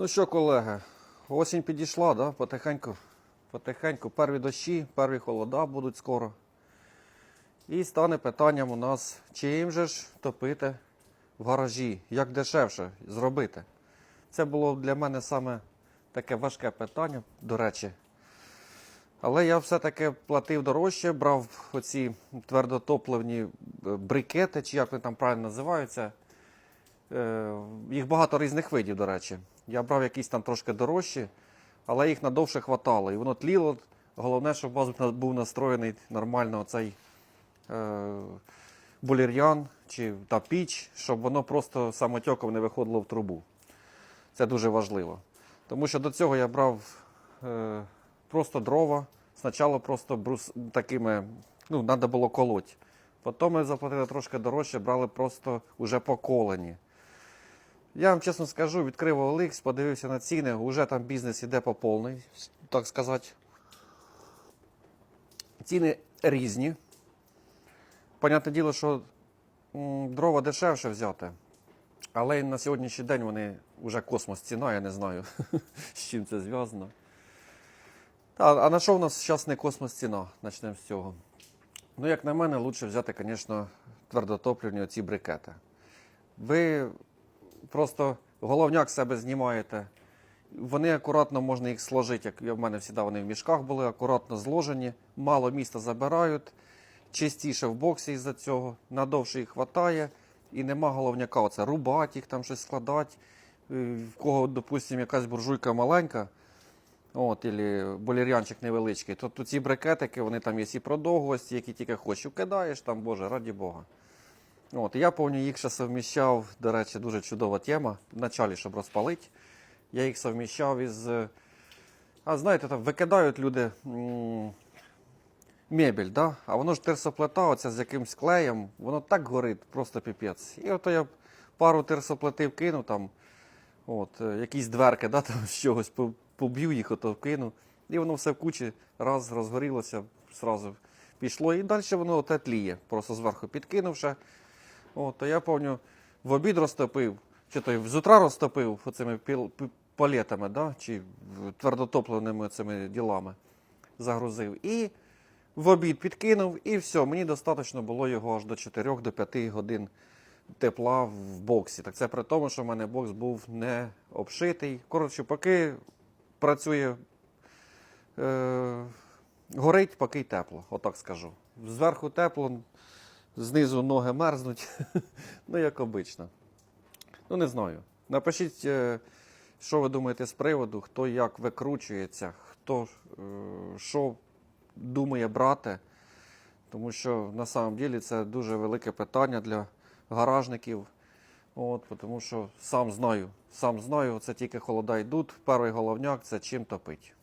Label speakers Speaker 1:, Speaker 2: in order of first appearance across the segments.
Speaker 1: Ну що, колеги, осінь підійшла, да? потихеньку, потихеньку. Перві дощі, перві холода будуть скоро. І стане питанням у нас, чим же ж топити в гаражі, як дешевше зробити. Це було для мене саме таке важке питання, до речі. Але я все-таки платив дорожче, брав оці твердотопливні е, брикети, чи як вони там правильно називаються. Е, Їх багато різних видів, до речі. Я брав якісь там трошки дорожчі, але їх надовше хватало. І воно тліло. Головне, щоб у вас був настроєний нормально цей е, булір'ян чи та піч, щоб воно просто самотьоком не виходило в трубу. Це дуже важливо. Тому що до цього я брав е, просто дрова. Спочатку просто брус такими, ну, треба було колоть. Потім ми заплатили трошки дорожче, брали просто вже поколені. Я вам чесно скажу, відкрив OLX, подивився на ціни, вже там бізнес іде по повній, так сказати. Ціни різні. Понятне діло, що дрова дешевше взяти. Але на сьогоднішній день вони вже космос ціна, я не знаю, з чим це зв'язано. А на що в нас зараз не космос ціна? Почнемо з цього. Ну, як на мене, краще взяти, звісно, твердотоплівні оці брикети. Ви просто головняк себе знімаєте. Вони акуратно можна їх сложити, як в мене завжди вони в мішках були, акуратно зложені, мало міста забирають, чистіше в боксі із-за цього, надовше їх вистачає, і нема головняка. Оце рубати їх, там щось складати. Е, В кого, допустимо, якась буржуйка маленька, от, або болір'янчик невеличкий, то, то ці брикетики, вони там є і продовгості, які тільки хочеш. Кидаєш там, Боже, раді Бога. От, я повністю їх ще совміщав, до речі, дуже чудова тема. Вначалі, щоб розпалити. Я їх совміщав із. е, А знаєте, там викидають люди мебель, да? а воно ж терсоплита, оця з якимсь клеєм, воно так горить, просто піпець. І ото я пару терсоплитів кину там, от, е, якісь дверки, да, там з чогось поб'ю їх, ото кину. І воно все в кучі раз розгорілося, зразу пішло. І далі воно оте тліє, просто зверху підкинувши. От, то я пам'ятаю, в обід розтопив, чи то з утра розтопив оцими піл- палетами, да, чи твердотопленими цими ділами загрузив. І в обід підкинув, і все, мені достатньо було його аж до 4 до 5 годин тепла в боксі. Так це при тому, що в мене бокс був не обшитий. Коротше, поки працює, е, горить, поки й тепло, отак скажу. Зверху тепло, знизу ноги мерзнуть, ну як обично. Ну, не знаю. Напишіть, е, що ви думаєте з приводу, хто як викручується, хто е, що думає брати. Тому що на самом деле це дуже велике питання для гаражників. От, тому що сам знаю, сам знаю, це тільки холода йдуть. Перший головняк це чим топить.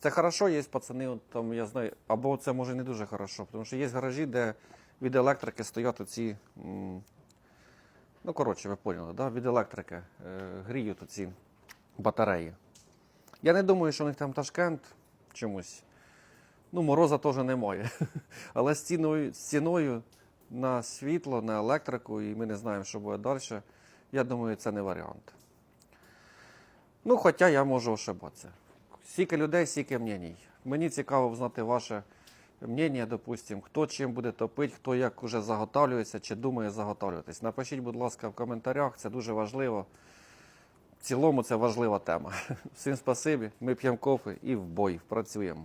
Speaker 1: Це хорошо, є пацани, от там я знаю, або це може не дуже хорошо, тому що є гаражі, де від електрики стоять оці. Ну, коротше, ви поняли, да? від електрики е, гріють оці батареї. Я не думаю, що у них там Ташкент чомусь. Ну, мороза теж немає. Але з ціною, з ціною на світло, на електрику, і ми не знаємо, що буде далі. Я думаю, це не варіант. Ну, хоча я можу ошибатися. Скільки людей, стільки мнень. Мені цікаво знати ваше мнення, допустим, хто чим буде топити, хто як уже заготовлюється чи думає заготовлюватись. Напишіть, будь ласка, в коментарях, це дуже важливо. В цілому це важлива тема. Всім спасибі, ми п'ємо кофе і в бой працюємо.